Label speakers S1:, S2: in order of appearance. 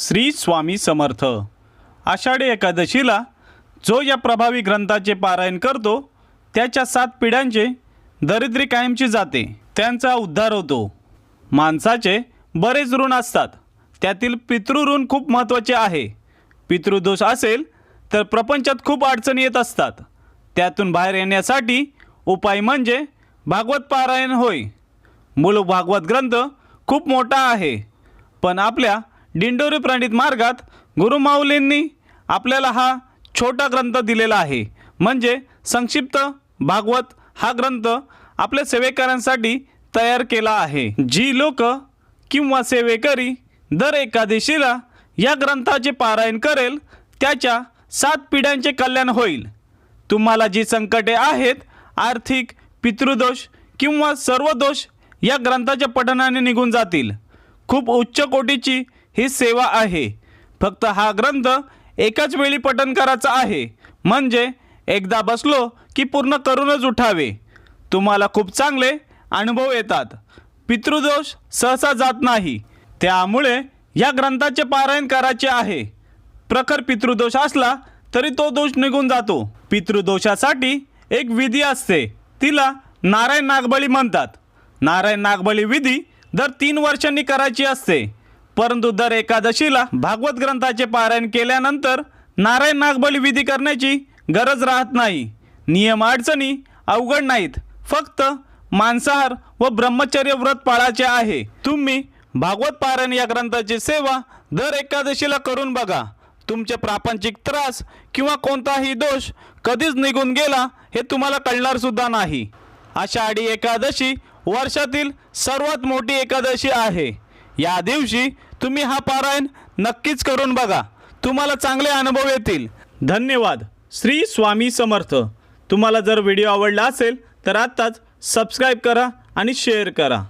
S1: श्री स्वामी समर्थ. आषाढी एकादशीला जो या प्रभावी ग्रंथाचे पारायण करतो त्याच्या सात पिढ्यांचे दरिद्री कायमची जाते त्यांचा उद्धार होतो. माणसाचे बरेच ऋण असतात त्यातील पितृऋण खूप महत्त्वाचे आहे. पितृदोष असेल तर प्रपंचात खूप अडचणी येत असतात. त्यातून बाहेर येण्यासाठी उपाय म्हणजे भागवत पारायण होय. मूळ भागवत ग्रंथ खूप मोठा आहे पण आपल्या दिंडोरी प्रणित मार्गात गुरुमाऊलींनी आपल्याला हा छोटा ग्रंथ दिलेला आहे. म्हणजे संक्षिप्त भागवत हा ग्रंथ आपल्या सेवेकऱ्यांसाठी तयार केला आहे. जी लोक किंवा सेवेकरी दर एकादशीला या ग्रंथाचे पारायण करेल त्याच्या सात पिढ्यांचे कल्याण होईल. तुम्हाला जी संकटे आहेत आर्थिक पितृदोष किंवा सर्व दोष या ग्रंथाच्या पठणाने निघून जातील. खूप उच्च कोटीची ही सेवा आहे. फक्त हा ग्रंथ एकाच वेळी पठण करायचा आहे. म्हणजे एकदा बसलो की पूर्ण करूनच उठावे. तुम्हाला खूप चांगले अनुभव येतात. पितृदोष सहसा जात नाही. त्यामुळे या ग्रंथाचे पारायण करायचे आहे. प्रखर पितृदोष असला तरी तो दोष निघून जातो. पितृदोषासाठी एक विधी असते. तिला नारायण नागबळी म्हणतात. नारायण नागबळी विधी दर तीन वर्षांनी करायची असते. परंतु दर एकादशीला भागवत ग्रंथाचे पारायण केल्यानंतर नारायण नागबली विधी करण्याची गरज राहत नाही. नियम अडचणी अवघड नाहीत. फक्त मांसाहार व ब्रह्मचर्य व्रत पाळायचे आहे. तुम्ही भागवत पारायण या ग्रंथाची सेवा दर एकादशीला करून बघा. तुमचे प्रापंचिक त्रास किंवा कोणताही दोष कधीच निघून गेला हे तुम्हाला कळणार सुद्धा नाही. आषाढी एकादशी वर्षातील सर्वात मोठी एकादशी आहे. या दिवशी तुम्ही हा पारायण नक्कीच करून बघा. तुम्हाला चांगले अनुभव येतील. धन्यवाद. श्री स्वामी समर्थ. तुम्हाला जर व्हिडिओ आवडला असेल तर आत्ताच सबस्क्राईब करा आणि शेअर करा.